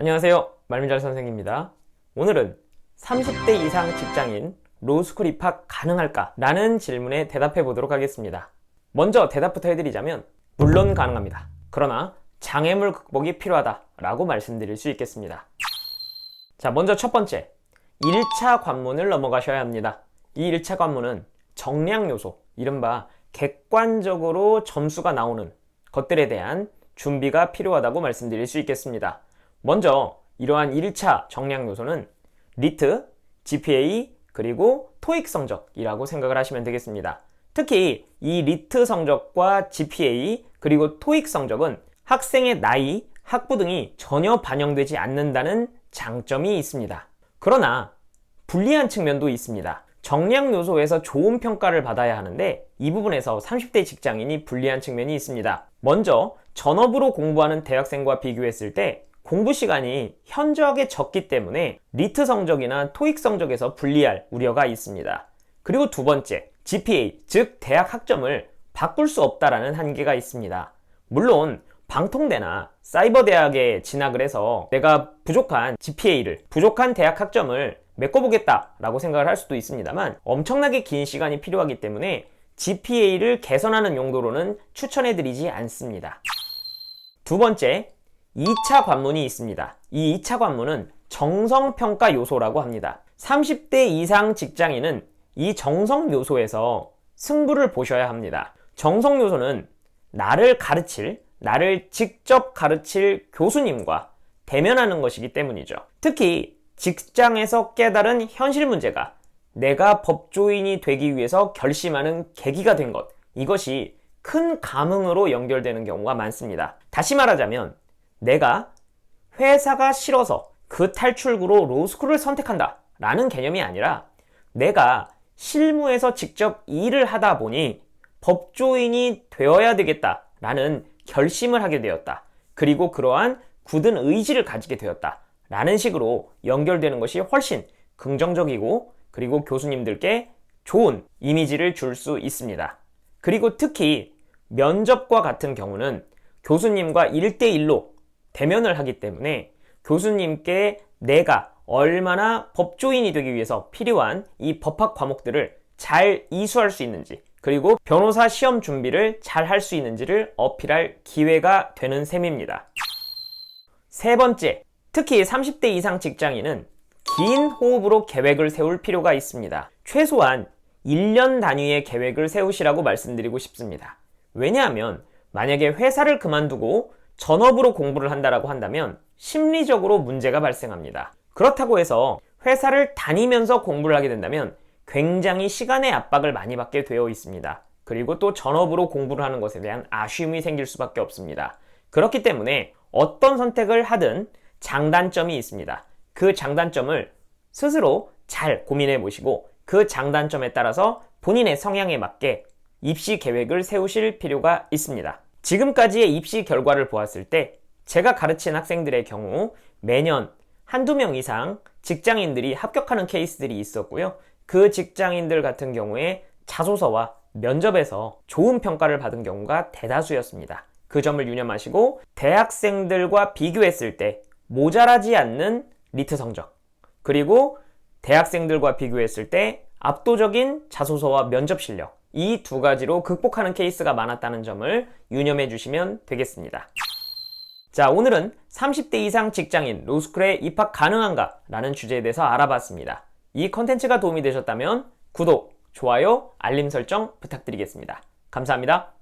안녕하세요. 말미잘 선생입니다. 오늘은 30대 이상 직장인 로스쿨 입학 가능할까? 라는 질문에 대답해 보도록 하겠습니다. 먼저 대답부터 해드리자면, 물론 가능합니다. 그러나 장애물 극복이 필요하다. 라고 말씀드릴 수 있겠습니다. 자, 먼저 첫 번째. 1차 관문을 넘어가셔야 합니다. 이 1차 관문은 정량 요소, 이른바 객관적으로 점수가 나오는 것들에 대한 준비가 필요하다고 말씀드릴 수 있겠습니다. 먼저 이러한 1차 정량 요소는 리트, GPA, 그리고 토익 성적이라고 생각을 하시면 되겠습니다. 특히 이 리트 성적과 GPA, 그리고 토익 성적은 학생의 나이, 학부 등이 전혀 반영되지 않는다는 장점이 있습니다. 그러나 불리한 측면도 있습니다. 정량 요소에서 좋은 평가를 받아야 하는데 이 부분에서 30대 직장인이 불리한 측면이 있습니다. 먼저 전업으로 공부하는 대학생과 비교했을 때 공부 시간이 현저하게 적기 때문에 리트 성적이나 토익 성적에서 불리할 우려가 있습니다. 그리고 두 번째, GPA, 즉 대학 학점을 바꿀 수 없다라는 한계가 있습니다. 물론 방통대나 사이버 대학에 진학을 해서 내가 부족한 GPA를, 부족한 대학 학점을 메꿔보겠다라고 생각을 할 수도 있습니다만 엄청나게 긴 시간이 필요하기 때문에 GPA를 개선하는 용도로는 추천해드리지 않습니다. 두 번째, 2차 관문이 있습니다. 이 2차 관문은 정성평가 요소라고 합니다. 30대 이상 직장인은 이 정성 요소에서 승부를 보셔야 합니다. 정성 요소는 나를 가르칠, 나를 직접 가르칠 교수님과 대면하는 것이기 때문이죠. 특히 직장에서 깨달은 현실 문제가 내가 법조인이 되기 위해서 결심하는 계기가 된 것. 이것이 큰 감흥으로 연결되는 경우가 많습니다. 다시 말하자면 내가 회사가 싫어서 그 탈출구로 로스쿨을 선택한다 라는 개념이 아니라 내가 실무에서 직접 일을 하다 보니 법조인이 되어야 되겠다 라는 결심을 하게 되었다. 그리고 그러한 굳은 의지를 가지게 되었다. 라는 식으로 연결되는 것이 훨씬 긍정적이고 그리고 교수님들께 좋은 이미지를 줄 수 있습니다. 그리고 특히 면접과 같은 경우는 교수님과 1대1로 대면을 하기 때문에 교수님께 내가 얼마나 법조인이 되기 위해서 필요한 이 법학 과목들을 잘 이수할 수 있는지 그리고 변호사 시험 준비를 잘 할 수 있는지를 어필할 기회가 되는 셈입니다. 세 번째, 특히 30대 이상 직장인은 긴 호흡으로 계획을 세울 필요가 있습니다. 최소한 1년 단위의 계획을 세우시라고 말씀드리고 싶습니다. 왜냐하면 만약에 회사를 그만두고 전업으로 공부를 한다라고 한다면 심리적으로 문제가 발생합니다. 그렇다고 해서 회사를 다니면서 공부를 하게 된다면 굉장히 시간의 압박을 많이 받게 되어 있습니다. 그리고 또 전업으로 공부를 하는 것에 대한 아쉬움이 생길 수밖에 없습니다. 그렇기 때문에 어떤 선택을 하든 장단점이 있습니다. 그 장단점을 스스로 잘 고민해 보시고 그 장단점에 따라서 본인의 성향에 맞게 입시 계획을 세우실 필요가 있습니다. 지금까지의 입시 결과를 보았을 때 제가 가르친 학생들의 경우 매년 한두 명 이상 직장인들이 합격하는 케이스들이 있었고요. 그 직장인들 같은 경우에 자소서와 면접에서 좋은 평가를 받은 경우가 대다수였습니다. 그 점을 유념하시고 대학생들과 비교했을 때 모자라지 않는 리트 성적 그리고 대학생들과 비교했을 때 압도적인 자소서와 면접 실력 이 두 가지로 극복하는 케이스가 많았다는 점을 유념해 주시면 되겠습니다. 자, 오늘은 30대 이상 직장인 로스쿨에 입학 가능한가? 라는 주제에 대해서 알아봤습니다. 이 컨텐츠가 도움이 되셨다면 구독, 좋아요, 알림 설정 부탁드리겠습니다. 감사합니다.